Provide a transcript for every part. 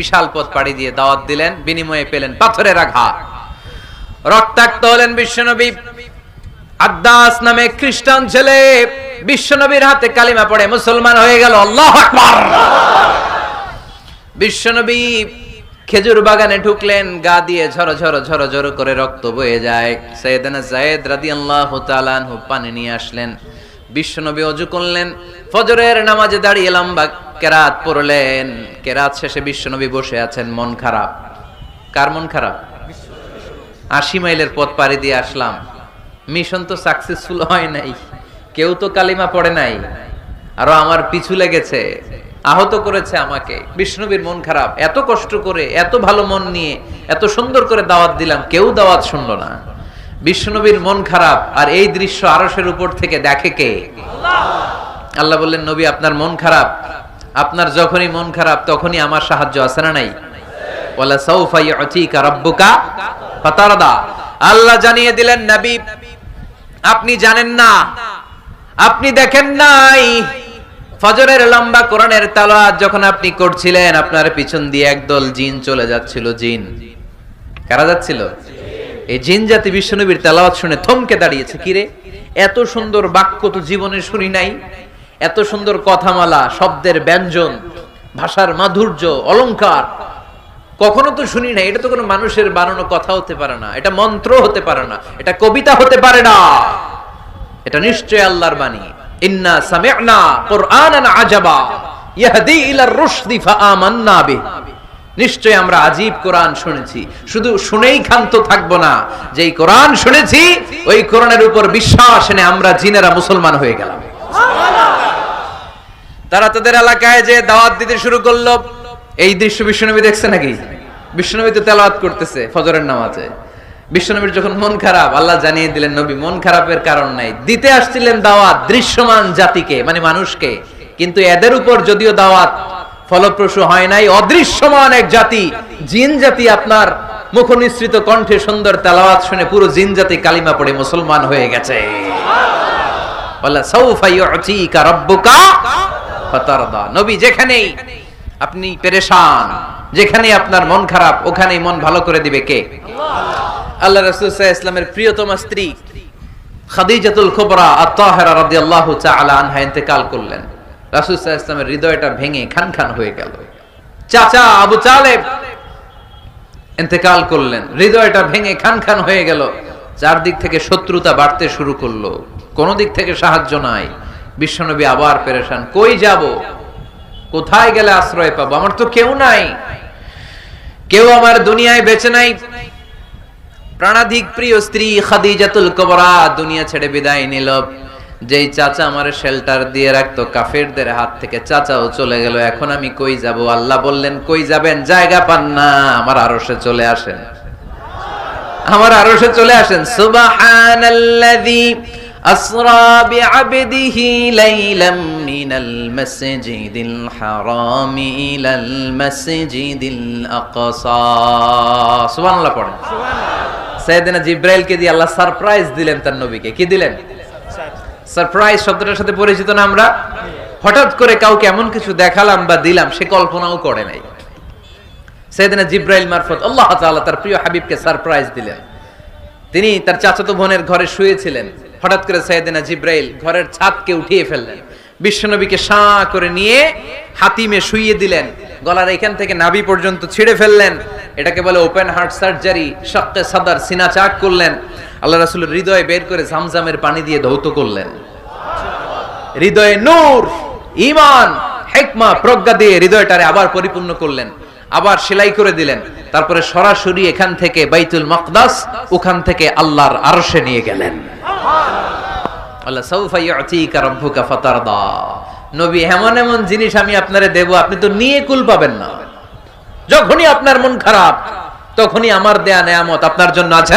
বিশাল পথ পাড়ি দিয়ে দাওয়াত দিলেন, বিনিময়ে পেলেন পাথরের আঘাত। রক্তাক্ত হলেন বিশ্বনবী। আদাস নামে খ্রিস্টান ছেলে, বিশ্বনবীর হাতে কালিমা পড়ে মুসলমান হয়ে গেল বিশ্বনবী খেজুর বাগানে ঢুকলেন, গা দিয়ে ঝরো ঝরো ঝরো ঝরো করে রক্ত বয়ে যায়। সৈয়দনা জায়েদ রাদিয়াল্লাহু তাআলা পানি নিয়ে আসলেন। বিশ্বনবী অজু করলেন, ফজরের নামাজে দাঁড়িয়ে লম্বা কেরাত পড়লেন। কেরাত শেষে বিশ্বনবী বসে আছেন, মন খারাপ। কার মন খারাপ? আশি মাইলের পথ পাড়ি দিয়ে আসলাম। মিশন তো সাকসেসফুল হয় নাই, কেউ তো কালিমা পড়ে নাই, আরও আমার পিছু লেগেছে, আহত করেছে আমাকে। বিষ্ণুবীর মন খারাপ, এত কষ্ট করে, এত ভালো মন নিয়ে, এত সুন্দর করে দাওয়াত দিলাম, কেউ দাওয়াত শুনলো না। বিষ্ণুবীর মন খারাপ, আর এই দৃশ্য আরসের উপর থেকে দেখে কে? আল্লাহ বললেন, নবী, আপনার মন খারাপ। আপনার যখনই মন খারাপ, তখনই আমার সাহায্য আছে না নাই? আল্লাহ জানিয়ে দিলেন, নবী, আপনি জানেন না, আপনি দেখেন নাই। ফজরের লম্বা কোরআনের তালাওয়াত যখন আপনি করছিলেন, আপনার পিছন দিয়ে একদল জিন চলে যাচ্ছিল, জিন। কারা যাচ্ছিল? এই জিন জাতি বিশ্বনবীর তেলাওয়াত শুনে থমকে দাঁড়িয়েছে। কিরে এত সুন্দর বাক্য তো জীবনে শুনি নাই। এত সুন্দর কথামালা, শব্দের ব্যঞ্জন, ভাষার মাধুর্য, অলংকার, কখনো তো শুনি না এটা তো কোনো মানুষের বানানো কথা হতে পারে না। এটা মন্ত্র হতে পারে না। এটা কবিতা হতে পারে না। এটা নিশ্চয় আল্লাহর বাণী। ইন্না সামি'না কুরআনান আজাবা। ইয়াহদি ইলার রুশদি ফাআমান্না বিহি। নিশ্চয় আমরা আজীব কোরআন শুনেছি। শুধু শুনেই ক্ষান্ত থাকব না। যেই কোরআন শুনেছি, ওই কোরআনের উপর বিশ্বাস এনে আমরা জিনেরা মুসলমান হয়ে গেলাম। তারা তাদের এলাকায় যে দাওয়াত দিতে শুরু করল, এই দৃশ্য বিশ্বনবী দেখছে নাকি? বিশ্বনবী তো তেলাওয়াত করতেছে ফজরের নামাজে। বিশ্বনবীর যখন মন খারাপ, আল্লাহ জানিয়ে দিলেন, নবী, মন খারাপের কারণ নাই। দিতে আসছিলেন দাওয়াত দৃশ্যমান জাতিকে মানে মানুষকে। কিন্তু এদের উপর যদিও দাওয়াত ফলপ্রসূ হয় নাই। অদৃশ্যমান এক জাতি। জিন জাতি আপনার মুখ নিঃসৃত কণ্ঠে সুন্দর তেলাওয়াত শুনে পুরো জিন জাতি কালিমা পড়ে মুসলমান হয়ে গেছে। নবী যেখানেই আপনি পেরেশান যেখানে আপনার মন খারাপ, ওখানেই মন ভালো করে দিবে কে? আল্লাহ রাসূল ইসলামের প্রিয়তমা স্ত্রী খাদিজাতুল কুবরা আত-তাহিরা রাদিয়াল্লাহু তাআলা আনহা ইন্তেকাল করলেন। সাল্লাল্লাহু ইসলামের হৃদয়টা ভেঙে খান খান হয়ে গেল। চাচা আবু তালেব ইন্তেকাল করলেন, হৃদয়টা ভেঙে খান খান হয়ে গেল। চারদিক থেকে শত্রুতা বাড়তে শুরু করল। কোন দিক থেকে সাহায্য নাই। বিশ্বনবী আবার পেরেশান, কই যাব? কোথায় গেলে আশ্রয় পাবো? আমার তো কেউ নাই। কেউ আমার দুনিয়ায় বেঁচে নাই। প্রাণাধিক প্রিয় স্ত্রী খাদিজাতুল কবরা দুনিয়া ছেড়ে বিদায় নিল। যেই চাচা আমার শেল্টার দিয়ে রাখতো কাফেরদের হাত থেকে চাচাও চলে গেল এখন আমি কই যাব আল্লাহ বললেন কই যাবেন জায়গা পান না আমার আরশে চলে আসেন আমার আরশে চলে আসেন সুবহানাল্লাযী أسرى بعبده ليلا من المسجد الحرام إلى المسجد الأقصى سبحان الله পড়েন সৈয়দনা জিব্রাইলকে দিয়ে আল্লাহ সারপ্রাইজ দিলেন তার নবীকে কি দিলেন সারপ্রাইজ শব্দটার সাথে পরিচিত না আমরা? হঠাৎ করে কাউকে এমন কিছু দেখালাম বা দিলাম, সে কল্পনাও করে নাই। সৈয়দনা জিব্রাইল মারফত আল্লাহ তাআলা তার প্রিয় হাবিবকে সারপ্রাইজ দিলেন। তিনি তার চাচাতো বোনের ঘরে শুয়েছিলেন। হঠাৎ করে সৈয়দিনা জিব্রাইল ঘরের ছাদকে উঠিয়ে ফেললেন। বিশ্বনবীকে সাঁ করে নিয়ে হাতিমে শুইয়ে দিলেন। গলার এখান থেকে নাভি পর্যন্ত ছিঁড়ে ফেললেন। এটাকে বলে ওপেন হার্ট সার্জারি শক্তে সাদার, সিনা চাক করলেন। আল্লাহ রাসূলের হৃদয় বের করে জামজামের পানি দিয়ে ধৌত করলেন। হৃদয়ে নূর, ঈমান, হিকমা, প্রজ্ঞা দিয়ে হৃদয়টারে আবার পরিপূর্ণ করলেন। আবার সেলাই করে দিলেন। তারপরে সরাসরি এখান থেকে বাইতুল মাকদাস, ওখান থেকে আল্লাহর আরশে নিয়ে গেলেন। নবী, এমন এমন জিনিস আমি আপনারে দেব, আপনি তো নিয়ে কুল পাবেন না। যখনই আপনার মন খারাপ, তখনই আমার দেয়া নেয়ামত আপনার জন্য আছে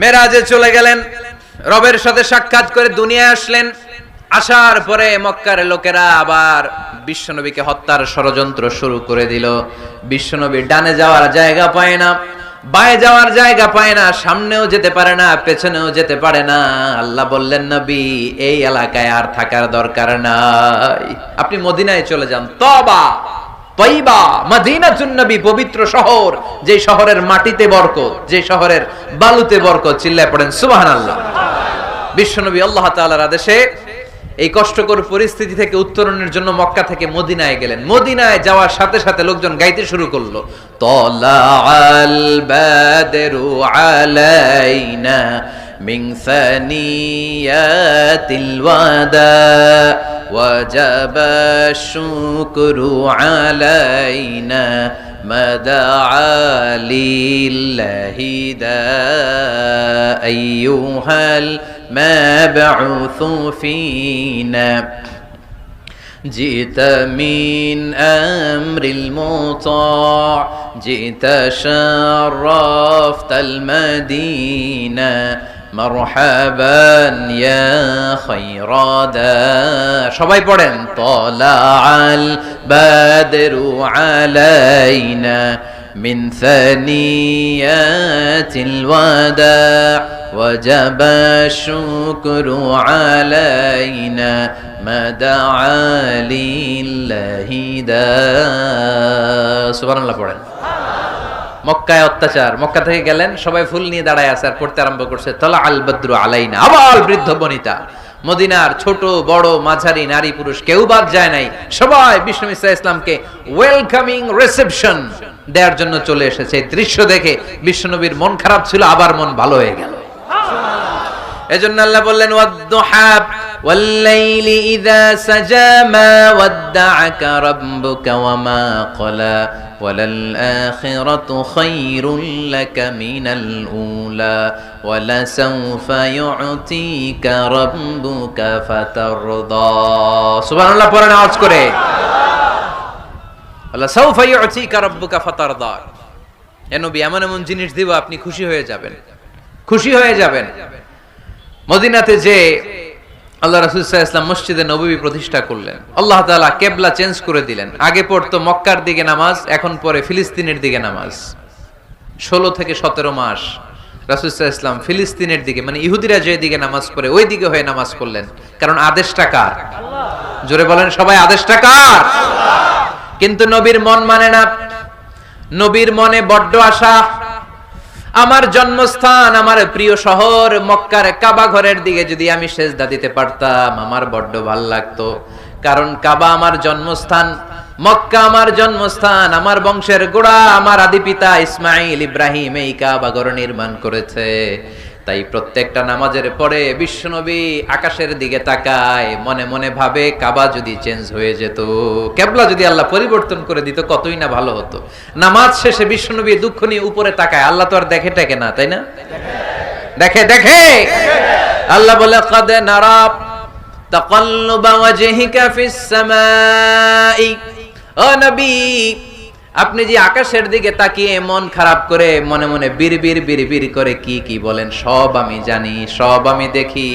মেরাজে চলে গেলেন, রবের সাথে সাক্ষাৎ করে দুনিয়ায় আসলেন, আসার পরে মক্কার লোকেরা আবার বিশ্বনবীকে হত্যার ষড়যন্ত্র শুরু করে দিল। বিশ্বনবী ডানে যাওয়ার জায়গা পায় না বায়ে যাওয়ার জায়গা পায় না, সামনেও যেতে পারে না, পেছনেও যেতে পারে না। আল্লাহ বললেন, নবী, এই এলাকায় আর থাকার দরকার নাই। আপনি মদিনায় চলে যান। তবা তৈবা, মদিনাতুন নবী, পবিত্র শহর, যে শহরের মাটিতে বরকত, যে শহরের বালুতে বরকত, চিল্লায় পড়েন, সুবহানাল্লাহ। বিশ্বনবী আল্লাহ তাআলার আদেশে এই কষ্টকর পরিস্থিতি থেকে উত্তরণের জন্য মক্কা থেকে মদিনায় গেলেন মদিনায় যাওয়ার সাথে সাথে লোকজন গাইতে শুরু করলো তলাআল বাদরু আলাইনা মিন সানিয়াতিল ওয়াদা وجب الشكر علينا ما دعا لله دا أيها المبعوث فينا جئت من أمر المطاع جئت شرفت المدينة مرحبا يا خير دا সবাই পড়েন طلع البدر علينا من ثنيات الوداع وجب الشكر علينا ما دعا لله دا সুবহানাল্লাহ পড়েন মক্কায় অত্যাচার মক্কা থেকে গেলেন সবাই ফুল নিয়ে দাঁড়ায় আছে আর পড়তে আরম্ভ করছে তলা আল বদ্রু আলাইনা আবার বৃদ্ধ বনিতা মদিনার ছোট বড় মাঝারি নারী পুরুষ কেউ বাদ যায় নাই সবাই বিষ্ণু ইসা ইসলামকে ওয়েলকামিং রিসেপশন দেওয়ার জন্য চলে এসেছে এই দৃশ্য দেখে বিশ্বনবীর মন খারাপ ছিল আবার মন ভালো হয়ে গেল এজন্য আল্লাহ বললেন ওয়াদ্দুহাব والليل إذا سجى ما ودعك ربك وما قلى وللآخرة خير لك من الأولى ولسوف يعطيك ربك فترضى سبحان الله পড়েন আওয়াজ করে আল্লাহ সৌফা ইউতিকা রাব্বুকা ফাতারদা এ নবী এমন এমন জিনিস দিব আপনি খুশি হয়ে যাবেন খুশি হয়ে যাবেন মদিনাতে যে আল্লাহ রাসুল ইসলাম মসজিদে নবী প্রতিষ্ঠা করলেন। আল্লাহ তাআলা কেবলা চেঞ্জ করে দিলেন। আগে পড়তো মক্কার দিকে নামাজ, এখন পরে ফিলিস্তিনের দিকে নামাজ। ষোলো থেকে সতেরো মাস রাসুল ইসলাম ফিলিস্তিনের দিকে মানে ইহুদিরা যে দিকে নামাজ পড়ে, ওই দিকে হয়ে নামাজ পড়লেন। কারণ আদেশটা কার? জোরে বলেন সবাই, আদেশটা কার? কিন্তু নবীর মন মানে না? নবীর মনে বড্ড আশা আমার জন্মস্থান, আমার প্রিয় শহর, মক্কার কাবা ঘরের দিকে যদি আমি সেজদা দিতে পারতাম, আমার বড্ড ভালো লাগতো। কারণ কাবা আমার জন্মস্থান, মক্কা আমার জন্মস্থান, আমার বংশের গোড়া, আমার আদি পিতা ইসমাইল ইব্রাহিম এই কাবা ঘর নির্মাণ করেছে। তাই প্রত্যেকটা নামাজের পরে বিশ্বনবী আকাশের দিকে তাকায়, মনে মনে ভাবে কাবা যদি চেঞ্জ হয়ে যেত, কেবলা যদি আল্লাহ পরিবর্তন করে দিত, কতই না ভালো হতো। নামাজ শেষে বিশ্বনবী দুঃখ নিয়ে উপরে তাকায়, আল্লাহ তো আর দেখে টেকে না, তাই না? দেখে দেখে! আল্লাহ বলে কাদে নারাব ও নবী আপনি যে আকাশের দিকে তাকিয়ে মন খারাপ করে মনে মনে বিড়বিড় বিড়বিড় করে কি কি বলেন সব আমি জানি সব আমি দেখি।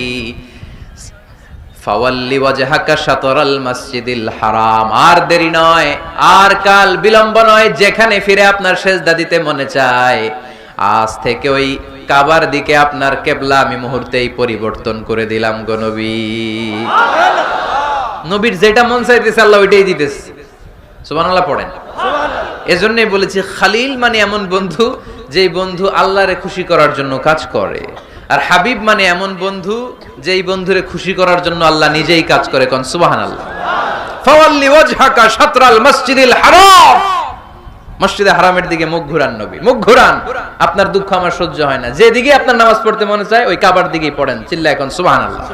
ফাওয়াল্লি ওয়াজহাকা শাতরাল মসজিদিল হারাম। আর দেরি নয় আর কাল বিলম্ব নয় যেখানে ফিরে আপনার সেজদা দিতে মনে চায়। আজ থেকে ওই কাবার দিকে আপনার কেবলা আমি মুহূর্তেই পরিবর্তন করে দিলাম গো নবী। নবীর যেটা মন চাইতেছে আল্লাহ ওইটাই দিতেছে। সুবহানাল্লাহ পড়েন। এজন্যই বলেছি, খালিল মানে এমন বন্ধু যেই বন্ধু আল্লাহরে খুশি করার জন্য কাজ করে। আর হাবিব মানে এমন বন্ধু যেই বন্ধুরে খুশি করার জন্য আল্লাহ নিজেই কাজ করে কোন, সুবহানাল্লাহ। ফাওয়াল্লি ওয়াজহাকা শাতরাল মসজিদিল হারাম। মসজিদে হারামের দিকে মুখ ঘুরান নবী, মুখ ঘুরান। আপনার দুঃখ আমার সহ্য হয় না। যেদিকে আপনার নামাজ পড়তে মনে চায়, ওই কাবার দিকেই পড়েন চিল্লা এখন সুবহানাল্লাহ।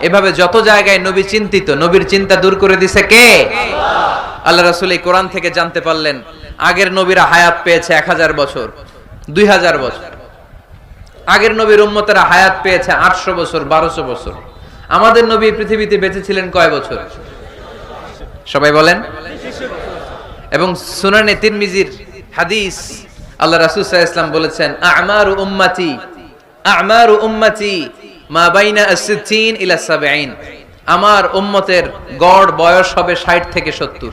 এভাবে যত জায়গায় নবী চিন্তিত, নবীর চিন্তা দূর করে দিছে কে? আল্লাহ রাসুল এই কোরআন থেকে জানতে পারলেন, আগের নবীরা হায়াত পেয়েছে এক হাজার বছর, দুই হাজার বছর। আগের নবীর উম্মতেরা হায়াত পেয়েছে আটশো বছর, বারোশো বছর। আমাদের নবী পৃথিবীতে বেঁচে ছিলেন কয় বছর? সবাই বলেন। এবং সুনানে তিরমিজির হাদিস আল্লাহ রাসুল ইসলাম বলেছেন, আমার উম্মাতি আমার উম্মাতি মা বাইনা আসিদ্দিন ইলা সাবঈন। আমার উম্মতের গড় বয়স হবে ষাট থেকে সত্তর।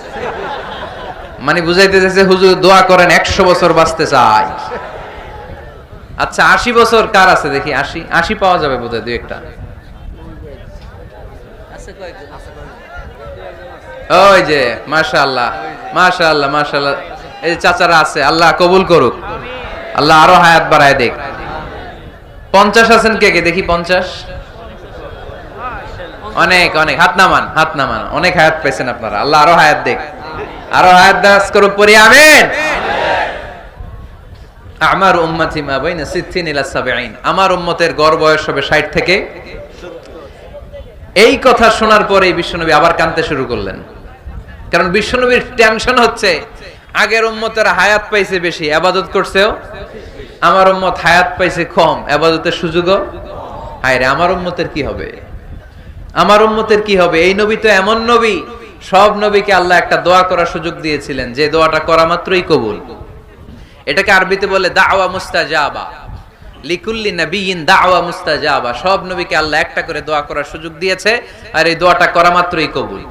মানে বুঝাইতে চাইছে হুজুর দোয়া করেন একশো বছর বাঁচতে চাই। আচ্ছা আশি বছর কার আছে দেখি? আশি? আশি পাওয়া যাবে বোধহয় দুই একটা। ওই যে, মাশাআল্লাহ মাশাআল্লাহ মাশাআল্লাহ। এই যে চাচারা আছে, আল্লাহ কবুল করুক। আল্লাহ আরও হায়াত বাড়ায় দেখ পঞ্চাশ আছেন কে কে? দেখি পঞ্চাশ। অনেক অনেক। হাত নামান হাত নামান। অনেক হায়াত পেয়েছেন আপনারা। আল্লাহ আরও হায়াত দেখ আরও হায়াত দাস করুক পরি আমিন। আমার উম্মতি মা বাইনা সিদ্দিন ইলা সাবঈন। আমার উম্মতের গড় বয়স হবে 60 থেকে। এই কথা শোনার পরে বিশ্বনবী আবার কাঁদতে শুরু করলেন। কারণ বিশ্বনবীর টেনশন হচ্ছে, আগের উম্মতের হায়াত পাইছে বেশি, আবাদত করছেও। আমার উম্মত হায়াত পাইছে কম, আবাদতের সুযোগও। হায় রে আমার উম্মতের কি হবে? আমার উম্মতের কি হবে? এই নবী তো এমন নবী সব নবীকে আল্লাহ একটা দোয়া করার সুযোগ দিয়েছিলেন। যে দোয়াটা করা মাত্রই কবুল। এটাকে আরবিতে বলে দাওয়া মুস্তাজাবা। লিকুল্লি নবীন দাওয়া মুস্তাজাবা। সব নবীকে আল্লাহ একটা করে দোয়া করার সুযোগ দিয়েছে আর এই দোয়াটা করা মাত্রই কবুল।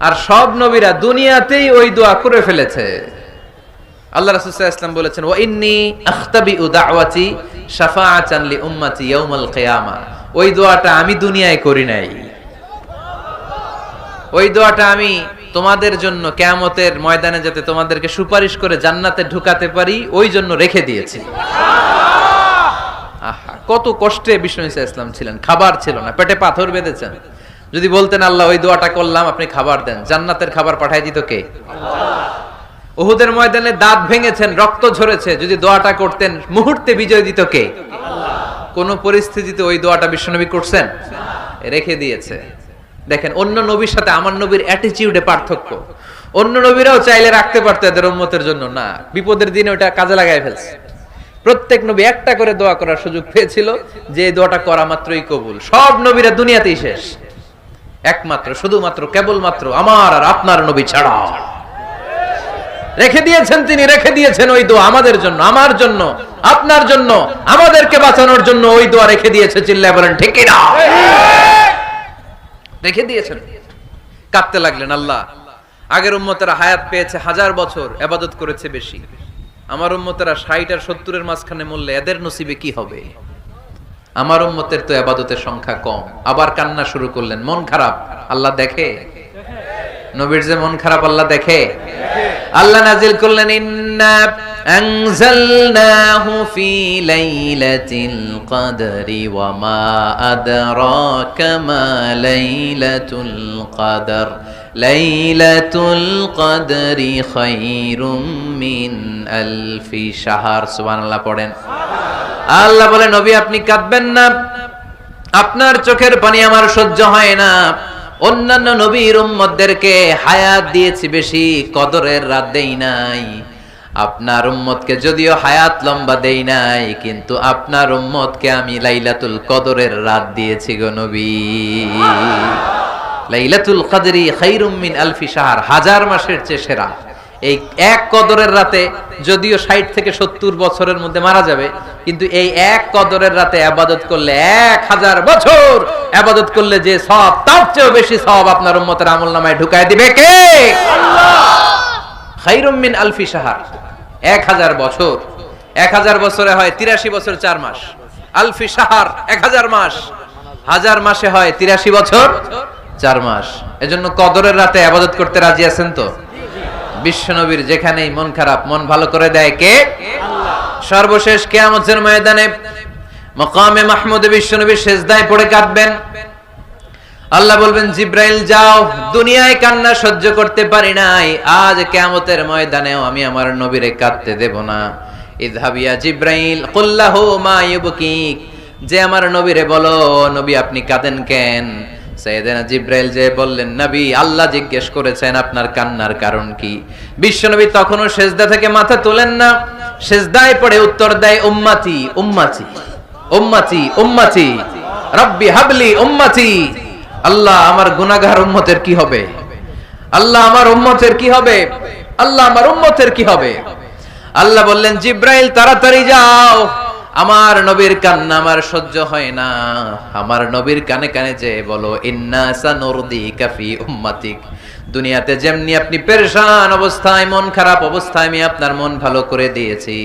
আর সব নবীরা দুনিয়াতেই ওই দোয়া করে ফেলেছে। আল্লাহ রাসূল সাল্লাল্লাহু আলাইহি ওয়াসাল্লাম বলেছেন, ওয়া ইন্নী আখতাবি দাওয়াতি শাফাআতান লি উম্মতি ইয়াউমাল কিয়ামা। ওই দোয়াটা আমি দুনিয়ায় করি নাই। ওই দোয়াটা আমি তোমাদের জন্য কেয়ামতের ময়দানে যাতে তোমাদেরকে সুপারিশ করে জান্নাতে ঢুকাতে পারি, ওই জন্য রেখে দিয়েছি। কত কষ্টে বিষ্ণু ইসা ইসলাম ছিলেন। খাবার ছিল না, পেটে পাথর বেঁধেছেন। যদি বলতেন, আল্লাহ, ওই দোয়াটা করলাম, আপনি খাবার দেন। জান্নাতের খাবার পাঠাই দিত কে? ওহুদের ময়দানে দাঁত ভেঙেছেন, রক্ত ঝরেছে। যদি দোয়াটা করতেন, মুহূর্তে বিজয় দিত কে? কোন পরিস্থিতিতে ওই দোয়াটা বিশ্বনবী করছেন? রেখে দিয়েছে। দেখেন, অন্য নবীর সাথে আমার নবীর অ্যাটিটিউডে পার্থক্য। অন্য নবীরাও চাইলে রাখতে পারতো এদের উম্মতের জন্য। না, বিপদের দিনে ওটা কাজে লাগাই ফেলছে। প্রত্যেক নবী একটা করে দোয়া করার সুযোগ পেয়েছিল যে দোয়াটা করা মাত্রই কবুল। সব নবীরা দুনিয়াতেই শেষ। একমাত্র, শুধুমাত্র, কেবলমাত্র আমার আর আপনার নবী ছাড়া। রেখে দিয়েছেন তিনি, রেখে দিয়েছেন ওই দোয়া আমাদের জন্য, আমার জন্য, আপনার জন্য, আমাদেরকে বাঁচানোর জন্য ওই দোয়া রেখে দিয়েছে, চিল্লায় বলেন, ঠিক না রেখে দিয়েছেন। কাঁদতে লাগলেন আল্লাহ। আগের উম্মতেরা হায়াত পেয়েছে হাজার বছর আবাদত করেছে বেশি। আমার উম্মতেরা ষাট আর সত্তরের মাঝখানে মূল্যে এদের নসিবে কি হবে? আমার উম্মতের তো আবাদতের সংখ্যা কম। আবার কান্না শুরু করলেন, মন খারাপ, আল্লাহ দেখে? নবীর যে মন খারাপ, আল্লাহ দেখে? আল্লাহ নাজিল করলেন, ইন্না أنزلناه في ليلة القدر وما أدراك ما ليلة القدر ليلة القدر خير من ألف شهر سبحان الله পড়েন আল্লাহ বলে নবী আপনি কাঁদবেন না আপনার চোখের পানি আমার সহ্য হয় না অন্যান্য নবীর উম্মতদেরকে হায়াত দিয়েছি বেশি কদরের রাত দেই নাই আপনার উম্মতকে যদিও হায়াত লম্বা দেই নাই কিন্তু আপনার উম্মতকে আমি লাইলাতুল কদরের রাত দিয়েছি গো নবী। লাইলাতুল কদরি খাইরুম মিন আলফি শাহর হাজার মাসের চেয়ে সেরা। এই এক কদরের রাতে যদিও ষাট থেকে সত্তর বছরের মধ্যে মারা যাবে কিন্তু এই এক কদরের রাতে আবাদত করলে এক হাজার বছর আবাদত করলে যে সব তার চেয়েও বেশি সব আপনার উম্মতের আমল নামায় ঢুকায় দিবে কে? খাইরুম মিন আলফি সাহার এক হাজার বছর। এক হাজার বছরে হয় তিরাশি বছর চার মাস। আলফি সাহার এক হাজার মাস। হাজার মাসে হয় তিরাশি বছর চার মাস। এজন্য কদরের রাতে আবাদত করতে রাজি আছেন তো? বিশ্বনবীর যেখানেই মন খারাপ, মন ভালো করে দেয় কে? সর্বশেষ কেয়ামতের ময়দানে মকামে মাহমুদ বিশ্বনবী শেষদায় পড়ে কাঁদবেন। আল্লাহ বলবেন, জিব্রাইল, যাও। দুনিয়ায় কান্না সহ্য করতে পারি নাই। আজ কেয়ামতের ময়দানেও আমি আমার নবীরে কাঁদতে দেব না। ইদহাবিয়া জিব্রাইল কুল্লাহু মা ইউবকিক। যে আমার নবীরে বলো, নবী, আপনি কাঁদেন কেন? সাইয়েদেনা জিব্রাইল যে বললেন, নবী, আল্লাহ জিজ্ঞেস করেছেন আপনার কান্নার কারণ কি? বিশ্বনবী তখনও সেজদা থেকে মাথা তোলেন না। সেজদায় পড়ে উত্তর দেয়, উম্মাতি উম্মাতি উম্মাতি উম্মাতি। রব্বি হাবলি, উম্মাতি। আল্লাহ আমার গুনাহগার উম্মতের কি হবে? আল্লাহ আমার উম্মতের কি হবে? আল্লাহ আমার উম্মতের কি হবে? আল্লাহ বললেন, জিব্রাইল, তাড়াতাড়ি যাও। আমার নবীর কান্না আমার সহ্য হয় না। আমার নবীর কানে কানে যে বলো কাফি উম্মাতিক। দুনিয়াতে যেমনি আপনি পেরেশান অবস্থায়, মন খারাপ অবস্থায় আমি আপনার মন ভালো করে দিয়েছি।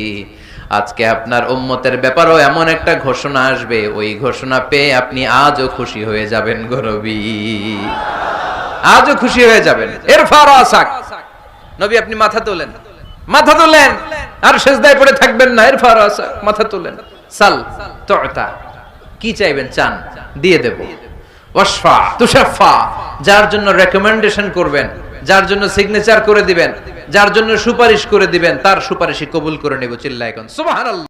আজকে আপনার উম্মতের ব্যাপারও এমন একটা ঘোষণা আসবে, ওই ঘোষণা পেয়ে আপনি আজও খুশি হয়ে যাবেন গরবি আজও খুশি হয়ে যাবেন। এর ফারাসাক নবী, আপনি মাথা তোলেন। মাথা তোলেন। আর সেজদায় পড়ে থাকবেন না। এর ফারাসাক মাথা তোলেন। সাল, তুতা। কি চাইবেন? চান। দিয়ে দেব। ওয়াসফা তুশাফা যার জন্য রেকমেন্ডেশন করবেন। যার জন্য সিগনেচার করে দিবেন, যার জন্য সুপারিশ করে দিবেন, তার সুপারিশই কবুল করে নেব চিল্লায় এখন সুবহানাল্লাহ।